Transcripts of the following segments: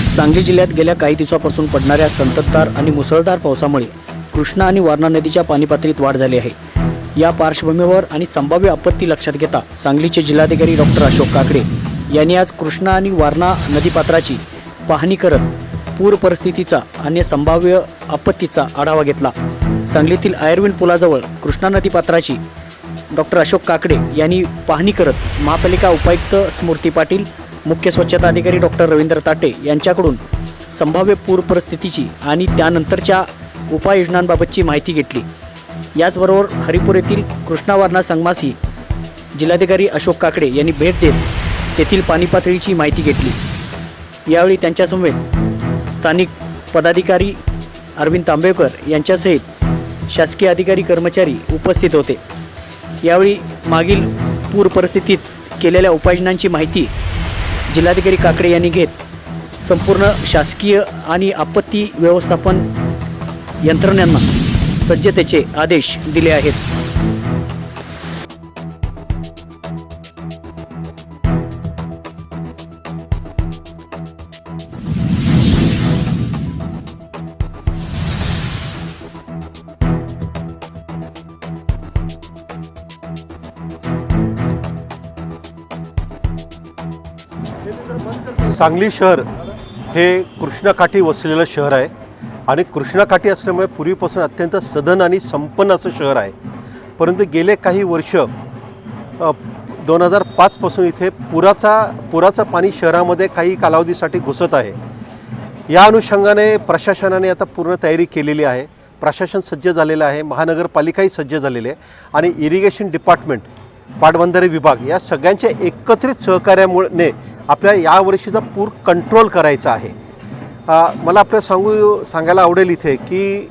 सांगली जिल्ह्यात गेल्या काही दिवसापासून पडणाऱ्या संततधार आणि मुसळधार पावसामुळे कृष्णा आणि वारणा नदीच्या पाणीपातळीत वाढ झाली आहे. या पार्श्वभूमीवर आणि संभाव्य आपत्ती लक्षात घेता सांगलीचे जिल्हाधिकारी डॉक्टर अशोक काकडे यांनी आज कृष्णा आणि वारणा नदीपात्राची पाहणी करत पूर परिस्थितीचा आणि संभाव्य आपत्तीचा आढावा घेतला. सांगलीतील आयर्विन पुलाजवळ कृष्णा नदीपात्राची डॉक्टर अशोक काकडे यांनी पाहणी करत महापालिका उपायुक्त स्मृती पाटील मुख्य स्वच्छता अधिकारी डॉक्टर रवींद्र ताटे यांच्याकडून संभाव्य पूर परिस्थितीची आणि त्यानंतरच्या उपाययोजनांबाबतची माहिती घेतली. याचबरोबर हरिपूर येथील कृष्णावारणा संगमासी जिल्हाधिकारी अशोक काकडे यांनी भेट देत तेथील पाणी पातळीची माहिती घेतली. यावेळी त्यांच्यासमवेत स्थानिक पदाधिकारी अरविंद तांबेकर यांच्यासहित शासकीय अधिकारी कर्मचारी उपस्थित होते. यावेळी मागील पूर परिस्थितीत केलेल्या उपाययोजनांची माहिती जिल्हाधिकारी काकडे यांनी घेत संपूर्ण शासकीय आणि आपत्ती व्यवस्थापन यंत्रणेंना सज्जतेचे आदेश दिले आहेत. सांगली शहर हे कृष्णाकाठी वसलेलं शहर आहे. आणि कृष्णाकाठी असल्यामुळे पूर्वीपासून अत्यंत सधन आणि संपन्न असं शहर आहे. परंतु गेले काही वर्ष दोन हजार पाचपासून इथे पुराचा पुराचं पाणी शहरामध्ये काही कालावधीसाठी घुसत आहे. या अनुषंगाने प्रशासनाने आता पूर्ण तयारी केलेली आहे. प्रशासन सज्ज झालेलं आहे महानगरपालिकाही सज्ज झालेली आहे आणि इरिगेशन डिपार्टमेंट पाटबंधारे विभाग या सगळ्यांच्या एकत्रित सहकार्यामुळे आपल्या यावर्षीचा पूर कंट्रोल करायचा आहे. मला आपल्या सांगू सांगायला आवडेल इथे की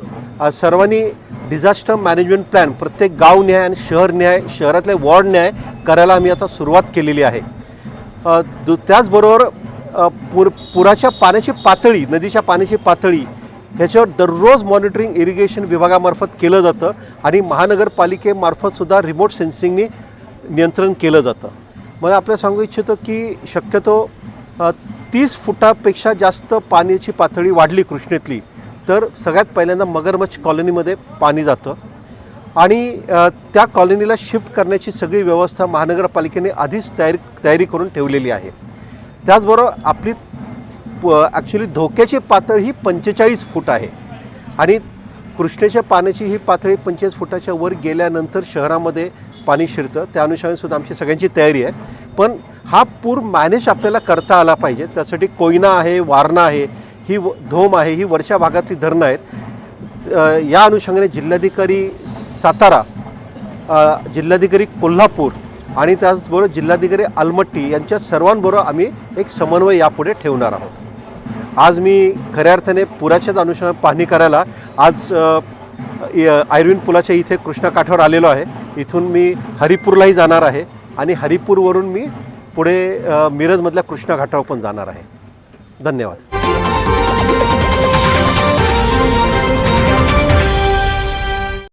सर्वांनी डिझास्टर मॅनेजमेंट प्लॅन प्रत्येक गाव न्याय आणि शहर न्याय शहरातले वॉर्ड न्याय करायला आम्ही आता सुरुवात केलेली आहे. दु त्याचबरोबर पुर पुराच्या पाण्याची पातळी नदीच्या पाण्याची पातळी ह्याच्यावर दररोज मॉनिटरिंग इरिगेशन विभागामार्फत केलं जातं आणि महानगरपालिकेमार्फतसुद्धा रिमोट सेन्सिंगनी नियंत्रण केलं जातं. मला आपल्याला सांगू इच्छितो की शक्यतो तीस फुटापेक्षा जास्त पाण्याची पातळी वाढली कृष्णेतली तर सगळ्यात पहिल्यांदा मगरमच्छ कॉलनीमध्ये पाणी जातं. आणि त्या कॉलनीला शिफ्ट करण्याची सगळी व्यवस्था महानगरपालिकेने आधीच तयारी तयारी करून ठेवलेली आहे. त्याचबरोबर आपली ॲक्च्युली धोक्याची पातळी ही पंचेचाळीस फूट आहे. आणि कृष्णेच्या पाण्याची ही पातळी पंचेचाळीस फुटाच्या वर गेल्यानंतर शहरामध्ये पाणी शिरतं. त्या अनुषंगाने सुद्धा आमची सगळ्यांची तयारी आहे. पण हा पूर मॅनेज आपल्याला करता आला पाहिजे. त्यासाठी कोयना आहे वारणा आहे ही व- धोम आहे ही वरच्या भागातली धरणं आहेत. या अनुषंगाने जिल्हाधिकारी सातारा जिल्हाधिकारी कोल्हापूर आणि त्याचबरोबर जिल्हाधिकारी अलमट्टी यांच्या सर्वांबरोबर आम्ही एक समन्वय यापुढे ठेवणार आहोत. आज मी खऱ्या अर्थाने पुराच्याच अनुषंगाने पाहणी करायला आज आयर्विन पुलाच्या इथे कृष्णा काठावर आलेलो आहे. इथून मी हरिपूरलाही जाणार आहे आणि हरिपूरवरून मी पुढे मिरजमधल्या कृष्णा घाटावर पण जाणार आहे. धन्यवाद.